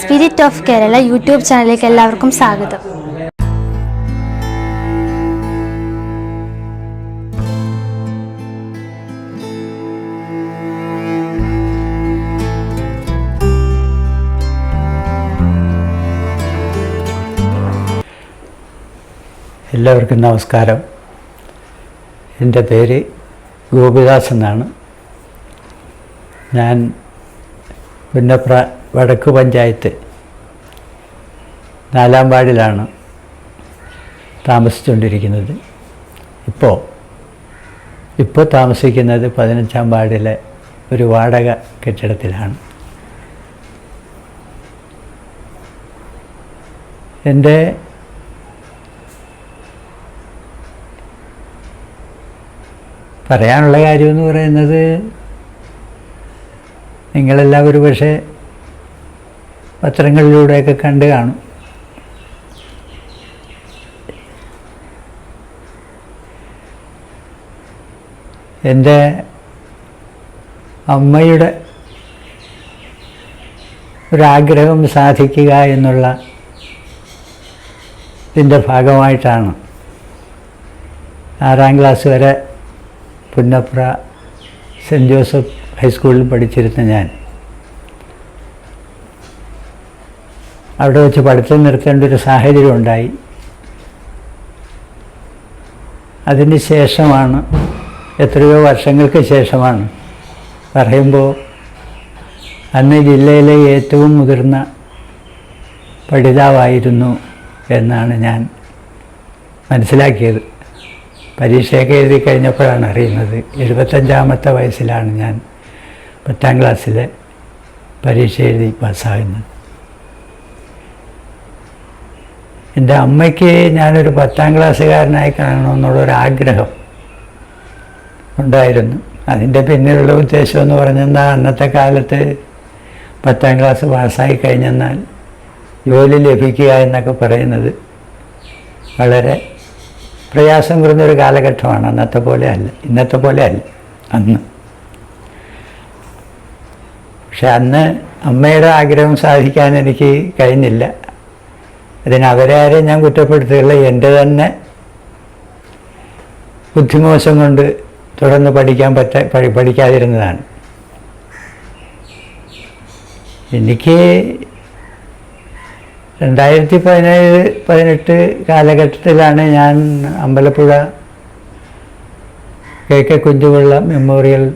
Spirit of Kerala YouTube ചാനലിലേക്ക് എല്ലാവർക്കും സ്വാഗതം. എല്ലാവർക്കും നമസ്കാരം. എന്റെ പേര് ഗോപിദാസ് എന്നാണ്. ഞാൻ പുന്നപ്ര വടക്ക് പഞ്ചായത്ത്. നാലാം വാർഡിലാണ് താമസിച്ചുകൊണ്ടിരിക്കുന്നത്. ഇപ്പോൾ ഇപ്പോൾ താമസിക്കുന്നത് പതിനഞ്ചാം വാർഡിലെ ഒരു വാടക കെട്ടിടത്തിലാണ്. എന്റെ പറയാനുള്ള കാര്യമെന്ന് പറയുന്നത് നിങ്ങളെല്ലാവരും പക്ഷേ പത്രങ്ങളിലൂടെയൊക്കെ കണ്ട് കാണും. എന്റെ അമ്മയുടെ ഒരാഗ്രഹം സാധിക്കുക എന്നുള്ള ഇതിന്റെ ഭാഗമായിട്ടാണ്. ആറാം ക്ലാസ് വരെ പുന്നപ്ര സെന്റ് ജോസഫ് ഹൈസ്കൂളിൽ പഠിച്ചിരുന്ന ഞാൻ. അവിടെ വെച്ച് പഠിത്തം നിർത്തേണ്ട ഒരു സാഹചര്യം ഉണ്ടായി. അതിന് ശേഷമാണ് എത്രയോ വർഷങ്ങൾക്ക് ശേഷമാണ് പറയുമ്പോൾ അന്ന് ജില്ലയിലെ ഏറ്റവും മുതിർന്ന പഠിതാവായിരുന്നു എന്നാണ് ഞാൻ മനസ്സിലാക്കിയത്. പരീക്ഷയൊക്കെ എഴുതി കഴിഞ്ഞപ്പോഴാണ് അറിയുന്നത്. എഴുപത്തഞ്ചാമത്തെ വയസ്സിലാണ് ഞാൻ പത്താം ക്ലാസ്സിലെ പരീക്ഷ എഴുതി പാസ്സാകുന്നത്. എന്റെ അമ്മയ്ക്ക് ഞാനൊരു പത്താം ക്ലാസ്സുകാരനായി കാണണമെന്നുള്ളൊരാഗ്രഹം ഉണ്ടായിരുന്നു. അതിന്റെ പിന്നിലുള്ള ഉദ്ദേശം എന്ന് പറഞ്ഞെന്നാൽ അന്നത്തെ കാലത്ത് പത്താം ക്ലാസ് പാസ്സായി കഴിഞ്ഞെന്നാൽ ജോലി ലഭിക്കുക എന്നൊക്കെ പറയുന്നത് വളരെ പ്രയാസം കുറഞ്ഞൊരു കാലഘട്ടമാണ്. അന്നത്തെ പോലെ അല്ല. ഇന്നത്തെ പോലെ അല്ല. അന്ന്. പക്ഷെ അന്ന് അമ്മയുടെ ആഗ്രഹം സാധിക്കാൻ എനിക്ക് കഴിഞ്ഞില്ല. അതിന് അവരെ ആരെയും ഞാൻ കുറ്റപ്പെടുത്തുകയില്ല. എന്റെ തന്നെ ബുദ്ധിമോശം കൊണ്ട് തുടർന്ന് പഠിക്കാൻ പറ്റ പഠി- പഠിക്കാതിരുന്നതാണ്. എനിക്ക് രണ്ടായിരത്തി പതിനേഴ് പതിനെട്ട് കാലഘട്ടത്തിലാണ് ഞാൻ Ambalappuzha K K Kunchupilla memorial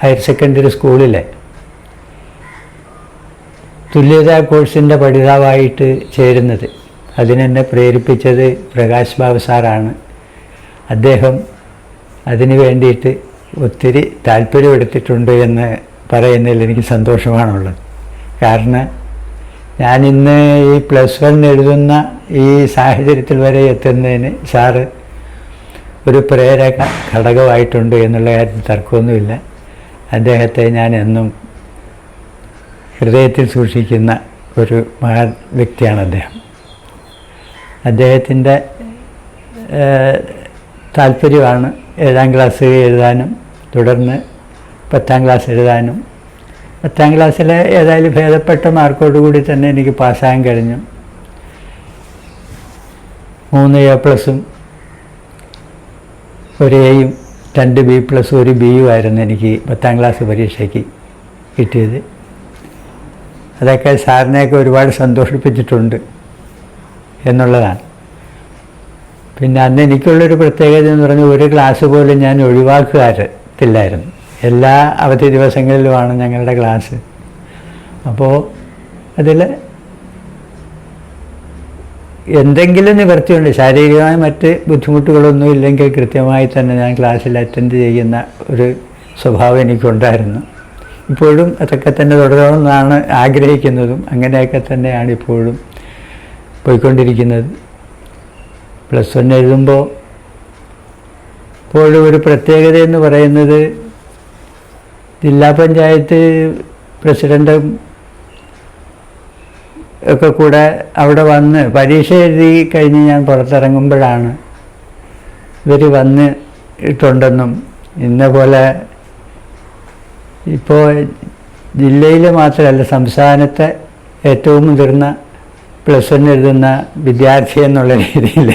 higher secondary സ്കൂളിലെ തുല്യതാ കോഴ്സിന്റെ പഠിതാവായിട്ട് ചേരുന്നത്. അതിനെന്നെ പ്രേരിപ്പിച്ചത് പ്രകാശ് ബാബു സാറാണ്. അദ്ദേഹം അതിന് വേണ്ടിയിട്ട് ഒത്തിരി താല്പര്യമെടുത്തിട്ടുണ്ട് എന്ന് പറയുന്നതിൽ എനിക്ക് സന്തോഷമാണുള്ളത്. കാരണം ഞാനിന്ന് ഈ പ്ലസ് വൺ എഴുതുന്ന ഈ സാഹചര്യത്തിൽ വരെ എത്തുന്നതിന് സാറ് ഒരു പ്രേരക ഘടകമായിട്ടുണ്ട് എന്നുള്ള കാര്യത്തിൽ തർക്കമൊന്നുമില്ല. അദ്ദേഹത്തെ ഞാൻ എന്നും ഹൃദയത്തിൽ സൂക്ഷിക്കുന്ന ഒരു മഹാ വ്യക്തിയാണ് അദ്ദേഹം. അദ്ദേഹത്തിന്റെ താല്പര്യമാണ് ഏഴാം ക്ലാസ് എഴുതാനും തുടർന്ന് പത്താം ക്ലാസ് എഴുതാനും. പത്താം ക്ലാസ്സിലെ ഏതായാലും ഭേദപ്പെട്ട മാർക്കോടുകൂടി തന്നെ എനിക്ക് പാസ്സാകാൻ കഴിഞ്ഞു. മൂന്ന് എ പ്ലസും ഒരു എയും രണ്ട് ബി പ്ലസും ഒരു ബിയും ആയിരുന്നു എനിക്ക് പത്താം ക്ലാസ് പരീക്ഷയ്ക്ക് കിട്ടിയത്. അതൊക്കെ സാറിനെയൊക്കെ ഒരുപാട് സന്തോഷിപ്പിച്ചിട്ടുണ്ട്. എന്നുള്ളതാണ്. പിന്നെ അന്ന് എനിക്കുള്ളൊരു പ്രത്യേകത എന്ന് പറഞ്ഞാൽ ഒരു ക്ലാസ് പോലും ഞാൻ ഒഴിവാക്കാറില്ലായിരുന്നു. എല്ലാ അവധി ദിവസങ്ങളിലുമാണ് ഞങ്ങളുടെ ക്ലാസ് അപ്പോൾ അതിൽ എന്തെങ്കിലും നിവർത്തിയുണ്ട് ശാരീരികമായ മറ്റ് ബുദ്ധിമുട്ടുകളൊന്നും ഇല്ലെങ്കിൽ കൃത്യമായി തന്നെ ഞാൻ ക്ലാസ്സിൽ അറ്റൻഡ് ചെയ്യുന്ന ഒരു സ്വഭാവം എനിക്കുണ്ടായിരുന്നു. ഇപ്പോഴും അതൊക്കെ തന്നെ തുടരണമെന്നാണ് ആഗ്രഹിക്കുന്നതും അങ്ങനെയൊക്കെ തന്നെയാണ് ഇപ്പോഴും പോയിക്കൊണ്ടിരിക്കുന്നത്. പ്ലസ് വൺ എഴുതുമ്പോൾ ഇപ്പോഴും ഒരു പ്രത്യേകത എന്ന് പറയുന്നത് ജില്ലാ പഞ്ചായത്ത് പ്രസിഡന്റും ഒക്കെ കൂടെ അവിടെ വന്ന് പരീക്ഷ എഴുതി കഴിഞ്ഞ് ഞാൻ പുറത്തിറങ്ങുമ്പോഴാണ് ഇവർ വന്ന് ഇട്ടുണ്ടെന്നും ഇന്ന പോലെ ഇപ്പോൾ ജില്ലയിൽ മാത്രമല്ല സംസ്ഥാനത്തെ ഏറ്റവും മുതിർന്ന പ്ലസ് വൺ എഴുതുന്ന വിദ്യാർത്ഥി എന്നുള്ള രീതിയിൽ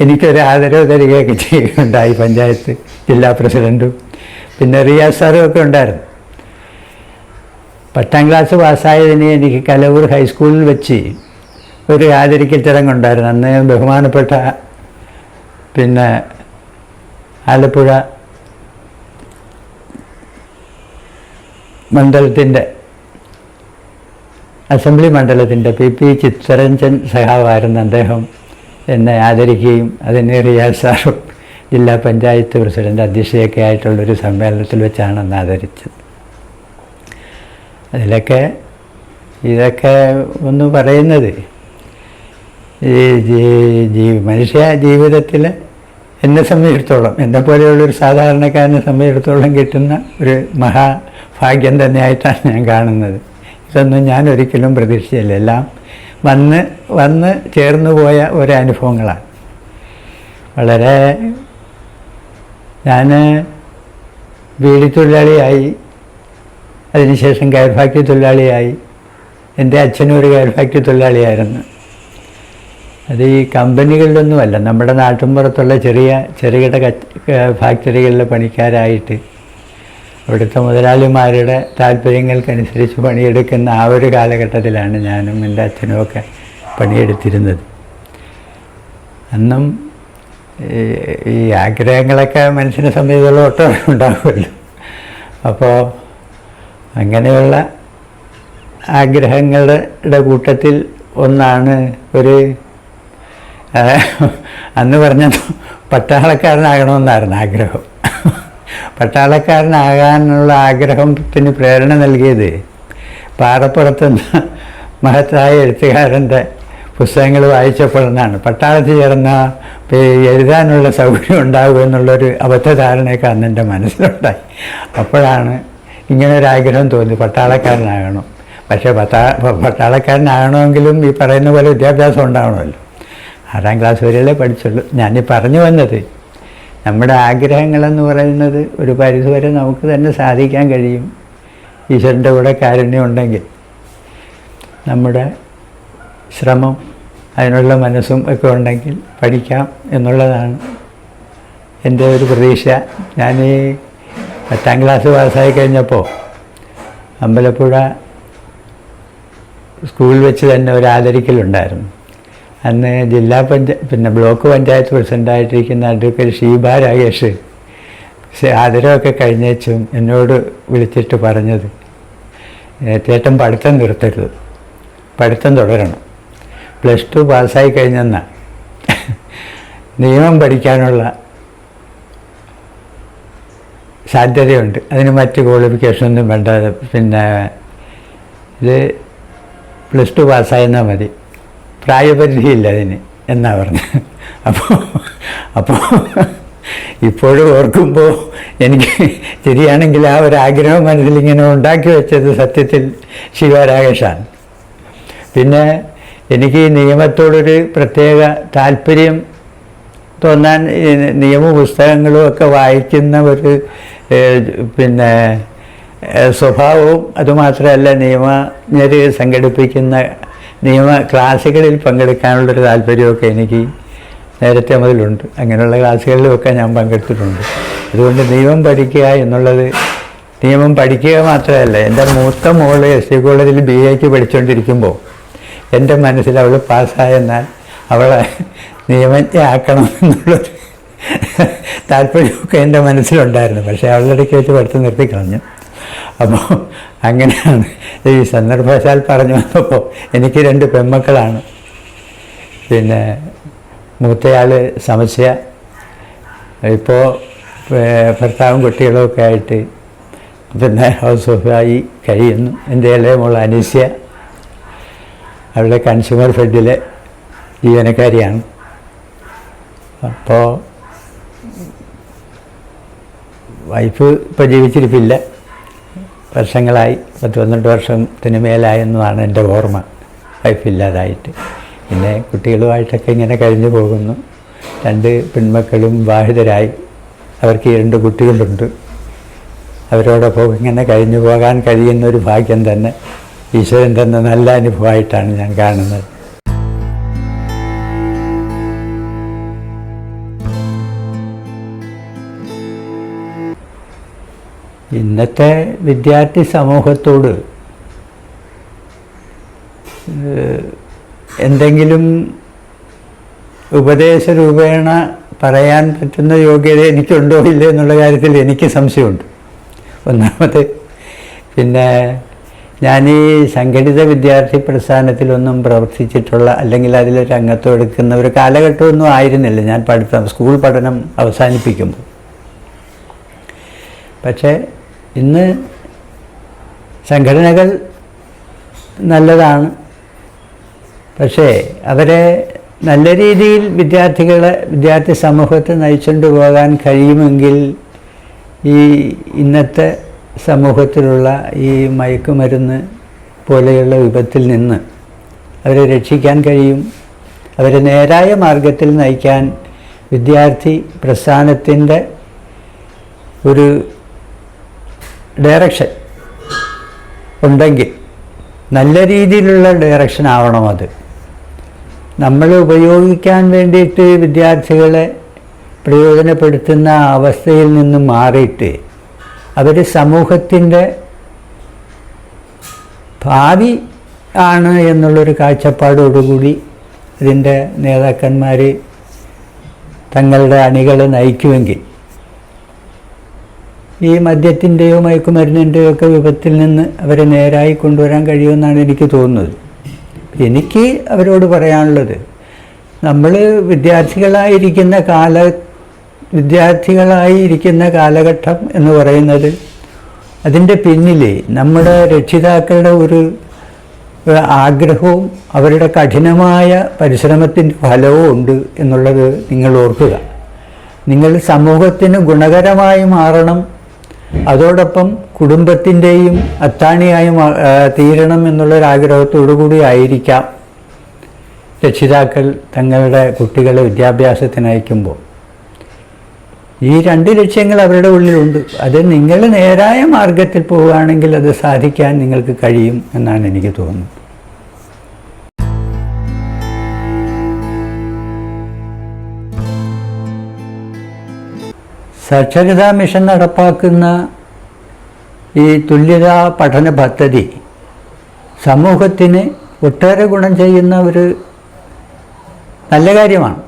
എനിക്കൊരു ആദരവ് തരികയൊക്കെ ചെയ്യുകയുണ്ടായി പഞ്ചായത്ത് ജില്ലാ പ്രസിഡന്റും പിന്നെ റിയാസ് സാറും ഒക്കെ ഉണ്ടായിരുന്നു. പത്താം ക്ലാസ് പാസ്സായതിന് എനിക്ക് കലവൂർ ഹൈസ്കൂളിൽ വെച്ച് ഒരു ആദരിക്കൽ ചടങ്ങുണ്ടായിരുന്നു അന്ന് ബഹുമാനപ്പെട്ട പിന്നെ ആലപ്പുഴ മണ്ഡലത്തിന്റെ അസംബ്ലി മണ്ഡലത്തിന്റെ പി പി ചിത്തരഞ്ജൻ സഹാവായിരുന്നു അദ്ദേഹം എന്നെ ആദരിക്കുകയും അതിന് റിയാസ് സാറും ജില്ലാ പഞ്ചായത്ത് പ്രസിഡന്റ് അധ്യക്ഷയൊക്കെ ആയിട്ടുള്ളൊരു സമ്മേളനത്തിൽ വെച്ചാണ് അന്ന് ആദരിച്ചത്. അതിലൊക്കെ ഇതൊക്കെ ഒന്ന് പറയുന്നത് ഈ മനുഷ്യ ജീവിതത്തിൽ എന്നെ സംബന്ധിച്ചിടത്തോളം എന്നെ പോലെയുള്ളൊരു സാധാരണക്കാരനെ സംബന്ധിച്ചിടത്തോളം കിട്ടുന്ന ഒരു മഹാഭാഗ്യം തന്നെയായിട്ടാണ് ഞാൻ കാണുന്നത്. ഇതൊന്നും ഞാൻ ഒരിക്കലും പ്രതീക്ഷിച്ചില്ല. എല്ലാം വന്ന് വന്ന് ചേർന്നു പോയ ഒരു അനുഭവങ്ങളാണ് വളരെ ഞാൻ ബീഡി തൊഴിലാളിയായി അതിനുശേഷം കയർ ഫാക്ടറി തൊഴിലാളിയായി എന്റെ അച്ഛനും ഒരു കയർ ഫാക്ടറി തൊഴിലാളിയായിരുന്നു അത് ഈ കമ്പനികളിലൊന്നുമല്ല. നമ്മുടെ നാട്ടിൻപുറത്തുള്ള ചെറിയ ചെറുകിട ഫാക്ടറികളിലെ പണിക്കാരായിട്ട് അവിടുത്തെ മുതലാളിമാരുടെ താല്പര്യങ്ങൾക്കനുസരിച്ച് പണിയെടുക്കുന്ന ആ ഒരു കാലഘട്ടത്തിലാണ് ഞാനും എന്റെ അച്ഛനും ഒക്കെ പണിയെടുത്തിരുന്നത്. അന്നും ഈ- ആഗ്രഹങ്ങളൊക്കെ മനുഷ്യനെ സംബന്ധിച്ചുള്ള ഒട്ടും ഉണ്ടാകുമല്ലോ അപ്പോൾ അങ്ങനെയുള്ള ആഗ്രഹങ്ങളുടെ കൂട്ടത്തിൽ ഒന്നാണ് ഒരു അന്ന് പറഞ്ഞ പട്ടാളക്കാരനാകണമെന്നായിരുന്നു ആഗ്രഹം. പട്ടാളക്കാരനാകാനുള്ള ആഗ്രഹത്തിന് പ്രേരണ നൽകിയത് പാറപ്പുറത്തുനിന്ന് മഹത്തായ എഴുത്തുകാരന്റെ പുസ്തകങ്ങൾ വായിച്ചപ്പോഴെന്നാണ് പട്ടാളത്തിൽ ചേർന്ന എഴുതാനുള്ള സൗകര്യം ഉണ്ടാകും എന്നുള്ളൊരു അബദ്ധധാരണയൊക്കെ അന്ന് എന്റെ മനസ്സിലുണ്ടായി. അപ്പോഴാണ് ഇങ്ങനെ ഒരു ആഗ്രഹം തോന്നി പട്ടാളക്കാരനാകണം. പക്ഷേ പട്ടാ പട്ടാളക്കാരനാകണമെങ്കിലും ഈ പറയുന്ന പോലെ വിദ്യാഭ്യാസം ഉണ്ടാവണമല്ലോ. ആറാം ക്ലാസ് വരെയല്ലേ പഠിച്ചുള്ളൂ. ഞാനീ പറഞ്ഞു വന്നത്. നമ്മുടെ ആഗ്രഹങ്ങളെന്ന് പറയുന്നത് ഒരു പരിധിവരെ നമുക്ക് തന്നെ സാധിക്കാൻ കഴിയും. ഈശ്വരന്റെ കൂടെ കാരുണ്യം ഉണ്ടെങ്കിൽ നമ്മുടെ ശ്രമം അതിനുള്ള മനസ്സും ഒക്കെ ഉണ്ടെങ്കിൽ പഠിക്കാം എന്നുള്ളതാണ് എന്റെ ഒരു പ്രതീക്ഷ. ഞാൻ ഈ പത്താം ക്ലാസ് പാസ്സായി കഴിഞ്ഞപ്പോൾ അമ്പലപ്പുഴ സ്കൂളിൽ വെച്ച് തന്നെ ഒരു ആദരിക്കലുണ്ടായിരുന്നു. അന്ന് ജില്ലാ പഞ്ചായത്ത് പിന്നെ ബ്ലോക്ക് പഞ്ചായത്ത് പ്രസിഡന്റായിട്ടിരിക്കുന്ന അഡ്വക്കേറ്റ് ഷീബ രാകേഷ് ആദരവൊക്കെ കഴിഞ്ഞേച്ചും എന്നോട് വിളിച്ചിട്ട് പറഞ്ഞത് "ഏ, ചേട്ടൻ പഠിത്തം നിർത്തരുത്. പഠിത്തം തുടരണം. പ്ലസ് ടു പാസ്സായി കഴിഞ്ഞെന്ന. നിയമം പഠിക്കാനുള്ള സാധ്യതയുണ്ട്. അതിന് മറ്റ് ക്വാളിഫിക്കേഷനൊന്നും വേണ്ട. പിന്നെ ഇത് പ്ലസ് ടു പാസ്സായെന്നാൽ മതി. പ്രായപരിധിയില്ല അതിന് എന്നാ പറഞ്ഞു അപ്പോൾ അപ്പോൾ ഇപ്പോഴും ഓർക്കുമ്പോൾ എനിക്ക് ശരിയാണെങ്കിൽ ആ ഒരു ആഗ്രഹം മനസ്സിൽ ഇങ്ങനെ ഉണ്ടാക്കി വെച്ചത് സത്യത്തിൽ ശിവരാകേഷാണ്. പിന്നെ എനിക്ക് ഈ നിയമത്തോടൊരു പ്രത്യേക താല്പര്യം തോന്നാൻ നിയമ പുസ്തകങ്ങളും ഒക്കെ വായിക്കുന്ന ഒരു പിന്നെ സ്വഭാവവും അതുമാത്രമല്ല നിയമജ്ഞർ സംഘടിപ്പിക്കുന്ന നിയമ ക്ലാസ്സുകളിൽ പങ്കെടുക്കാനുള്ളൊരു താല്പര്യമൊക്കെ എനിക്ക് നേരത്തെ മുതലുണ്ട്. അങ്ങനെയുള്ള ക്ലാസ്സുകളിലുമൊക്കെ ഞാൻ പങ്കെടുത്തിട്ടുണ്ട്. അതുകൊണ്ട് നിയമം പഠിക്കുക എന്നുള്ളത് നിയമം പഠിക്കുക മാത്രമല്ല എന്റെ മൂത്ത മോൾ എസ് ഡി കോളേജിൽ ബി എക്ക് പഠിച്ചുകൊണ്ടിരിക്കുമ്പോൾ എന്റെ മനസ്സിൽ അവൾ പാസ്സായെന്നാൽ അവളെ നിയമജ്ഞയാക്കണം എന്നുള്ളൊരു താല്പര്യമൊക്കെ എന്റെ മനസ്സിലുണ്ടായിരുന്നു. പക്ഷേ അവളുടെ ഇടയ്ക്ക് വെച്ച് പഠിത്തം നിർത്തിക്കളഞ്ഞു. അപ്പോൾ അങ്ങനെയാണ് ഈ സന്ദർഭവശാൽ പറഞ്ഞു വന്നപ്പോൾ എനിക്ക് രണ്ട് പെൺമക്കളാണ് പിന്നെ മൂത്തയാൾ സമസ്യ ഇപ്പോൾ ഭർത്താവും കുട്ടികളുമൊക്കെ ആയിട്ട് പിന്നെ ഹൗസ് വൈഫായി കഴിയുന്നു എന്റെ ഇളയ മോൾ അനീസ്യ അവളുടെ കൺസ്യൂമർ ഫെഡിലെ ജീവനക്കാരിയാണ് അപ്പോൾ വൈഫ് ഇപ്പോൾ ജീവിച്ചിരിപ്പില്ല വർഷങ്ങളായി പത്ത് പന്ത്രണ്ട് വർഷത്തിന് മേലായെന്നതാണ് എന്റെ ഓർമ്മ. വൈഫില്ലാതായിട്ട്. പിന്നെ കുട്ടികളുമായിട്ടൊക്കെ ഇങ്ങനെ കഴിഞ്ഞു പോകുന്നു. രണ്ട് പെൺമക്കളും വിവാഹിതരായി അവർക്ക് രണ്ട് കുട്ടികളുണ്ട്. അവരോടൊപ്പം ഇങ്ങനെ കഴിഞ്ഞു പോകാൻ കഴിയുന്ന ഒരു ഭാഗ്യം തന്നെ ഈശ്വരൻ തന്ന നല്ല അനുഭവമായിട്ടാണ് ഞാൻ കാണുന്നത്. ഇന്നത്തെ വിദ്യാർത്ഥി സമൂഹത്തോട് എന്തെങ്കിലും ഉപദേശ രൂപേണ പറയാൻ പറ്റുന്ന യോഗ്യത എനിക്കുണ്ടോ ഇല്ല എന്നുള്ള കാര്യത്തിൽ എനിക്ക് സംശയമുണ്ട്. ഒന്നാമത് പിന്നെ ഞാൻ ഈ സംഘടിത വിദ്യാർത്ഥി പ്രസ്ഥാനത്തിലൊന്നും പ്രവർത്തിച്ചിട്ടുള്ള അല്ലെങ്കിൽ അതിലൊരു അംഗത്വം എടുക്കുന്ന ഒരു കാലഘട്ടമൊന്നും ആയിരുന്നില്ല ഞാൻ പഠിത്തം സ്കൂൾ പഠനം അവസാനിപ്പിക്കുമ്പോൾ. പക്ഷേ ഇന്ന് സംഘടനകൾ നല്ലതാണ്. പക്ഷേ അവരെ നല്ല രീതിയിൽ വിദ്യാർത്ഥികളെ വിദ്യാർത്ഥി സമൂഹത്തെ നയിച്ചുകൊണ്ട് പോകാൻ കഴിയുമെങ്കിൽ ഈ ഇന്നത്തെ സമൂഹത്തിലുള്ള ഈ മയക്കുമരുന്ന് പോലെയുള്ള വിപത്തിൽ നിന്ന് അവരെ രക്ഷിക്കാൻ കഴിയും. അവരെ നേരായ മാർഗത്തിൽ നയിക്കാൻ വിദ്യാർത്ഥി പ്രസ്ഥാനത്തിന്റെ ഒരു ഡയറക്ഷൻ ഉണ്ടെങ്കിൽ നല്ല രീതിയിലുള്ള ഡയറക്ഷൻ ആവണം അത്. നമ്മൾ ഉപയോഗിക്കാൻ വേണ്ടിയിട്ട് വിദ്യാർത്ഥികളെ പ്രയോജനപ്പെടുത്തുന്ന അവസ്ഥയിൽ നിന്ന് മാറിയിട്ട് അവർ സമൂഹത്തിന്റെ ഭാവി ആണ് എന്നുള്ളൊരു കാഴ്ചപ്പാടോടുകൂടി ഇതിന്റെ നേതാക്കന്മാർ തങ്ങളുടെ അണികളെ നയിക്കുമെങ്കിൽ ഈ മദ്യത്തിന്റെയോ മയക്കുമരുന്നിന്റെയോ ഒക്കെ വിപത്തിൽ നിന്ന് അവരെ നേരായി കൊണ്ടുവരാൻ കഴിയുമെന്നാണ് എനിക്ക് തോന്നുന്നത്. എനിക്ക് അവരോട് പറയാനുള്ളത് നമ്മൾ വിദ്യാർത്ഥികളായിരിക്കുന്ന കാല വിദ്യാർത്ഥികളായിരിക്കുന്ന കാലഘട്ടം എന്ന് പറയുന്നത് അതിന്റെ പിന്നിൽ നമ്മുടെ രക്ഷിതാക്കളുടെ ഒരു ആഗ്രഹവും അവരുടെ കഠിനമായ പരിശ്രമത്തിന്റെ ഫലവും ഉണ്ട് എന്നുള്ളത് നിങ്ങൾ ഓർക്കുക. നിങ്ങൾ സമൂഹത്തിന് ഗുണകരമായി മാറണം അതോടൊപ്പം കുടുംബത്തിന്റെയും അത്താണിയായി തീരണം എന്നുള്ളൊരാഗ്രഹത്തോടു കൂടി ആയിരിക്കാം രക്ഷിതാക്കൾ തങ്ങളുടെ കുട്ടികളെ വിദ്യാഭ്യാസത്തിന് അയക്കുമ്പോൾ. ഈ രണ്ട് ലക്ഷ്യങ്ങൾ അവരുടെ ഉള്ളിലുണ്ട്. അത് നിങ്ങൾ നേരായ മാർഗത്തിൽ പോവുകയാണെങ്കിൽ അത് സാധിക്കാൻ നിങ്ങൾക്ക് കഴിയും എന്നാണ് എനിക്ക് തോന്നുന്നത്. സാക്ഷരതാ മിഷൻ നടപ്പാക്കുന്ന ഈ തുല്യതാ പഠന പദ്ധതി സമൂഹത്തിന് ഒട്ടേറെ ഗുണം ചെയ്യുന്ന ഒരു നല്ല കാര്യമാണ്.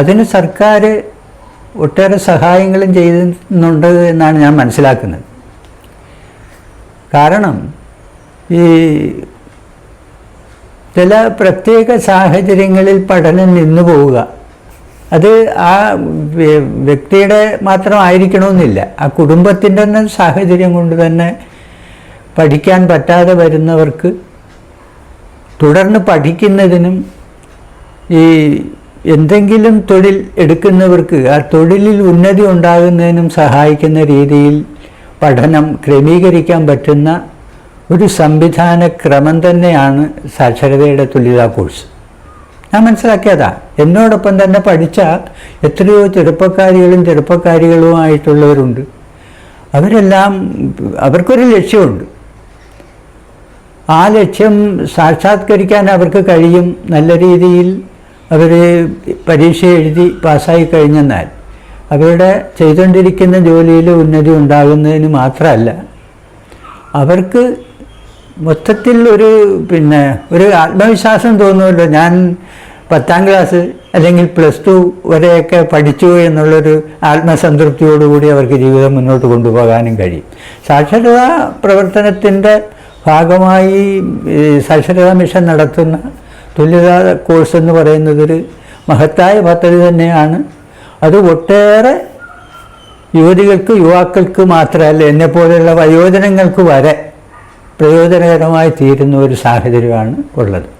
അതിന് സർക്കാർ ഒട്ടേറെ സഹായങ്ങളും ചെയ്യുന്നുണ്ട് എന്നാണ് ഞാൻ മനസ്സിലാക്കുന്നത്. കാരണം ഈ ചില പ്രത്യേക സാഹചര്യങ്ങളിൽ പഠനം നിന്നു പോവുക. അത് ആ വ്യ- വ്യക്തിയുടെ മാത്രമായിരിക്കണമെന്നില്ല. ആ കുടുംബത്തിന്റെ തന്നെ സാഹചര്യം കൊണ്ട് തന്നെ പഠിക്കാൻ പറ്റാതെ വരുന്നവർക്ക് തുടർന്ന് പഠിക്കുന്നതിനും ഈ എന്തെങ്കിലും തൊഴിൽ എടുക്കുന്നവർക്ക് ആ തൊഴിലിൽ ഉന്നതി ഉണ്ടാകുന്നതിനും സഹായിക്കുന്ന രീതിയിൽ പഠനം ക്രമീകരിക്കാൻ പറ്റുന്ന ഒരു സംവിധാന ക്രമം തന്നെയാണ് സാക്ഷരതയുടെ തുല്യതാ കോഴ്സ്. ഞാൻ മനസ്സിലാക്കിയതാ. എന്നോടൊപ്പം തന്നെ പഠിച്ച എത്രയോ ചെറുപ്പക്കാരികളും ചെറുപ്പക്കാരികളുമായിട്ടുള്ളവരുണ്ട്. അവരെല്ലാം അവർക്കൊരു ലക്ഷ്യമുണ്ട്. ആ ലക്ഷ്യം സാക്ഷാത്കരിക്കാൻ അവർക്ക് കഴിയും നല്ല രീതിയിൽ അവർ പരീക്ഷ എഴുതി പാസ്സായി കഴിഞ്ഞെന്നാൽ. അവരുടെ ചെയ്തുകൊണ്ടിരിക്കുന്ന ജോലിയിൽ ഉന്നതി ഉണ്ടാകുന്നതിന് മാത്രമല്ല അവർക്ക് മൊത്തത്തിൽ ഒരു പിന്നെ ഒരു ആത്മവിശ്വാസം തോന്നുമല്ലോ. ഞാൻ പത്താം ക്ലാസ് അല്ലെങ്കിൽ പ്ലസ് ടു വരെയൊക്കെ പഠിച്ചു എന്നുള്ളൊരു ആത്മസംതൃപ്തിയോടുകൂടി അവർക്ക് ജീവിതം മുന്നോട്ട് കൊണ്ടുപോകാനും കഴിയും. സാക്ഷരതാ പ്രവർത്തനത്തിന്റെ ഭാഗമായി സാക്ഷരതാ മിഷൻ നടത്തുന്ന തുല്യതാ കോഴ്സ് എന്ന് പറയുന്നതൊരു മഹത്തായ പദ്ധതി തന്നെയാണ്. അത് ഒട്ടേറെ യുവതികൾക്ക് യുവാക്കൾക്ക് മാത്രമല്ല എന്നെപ്പോലെയുള്ള വയോജനങ്ങൾക്ക് വരെ പ്രയോജനകരമായി തീരുന്ന ഒരു സാഹചര്യമാണ് ഉള്ളത്.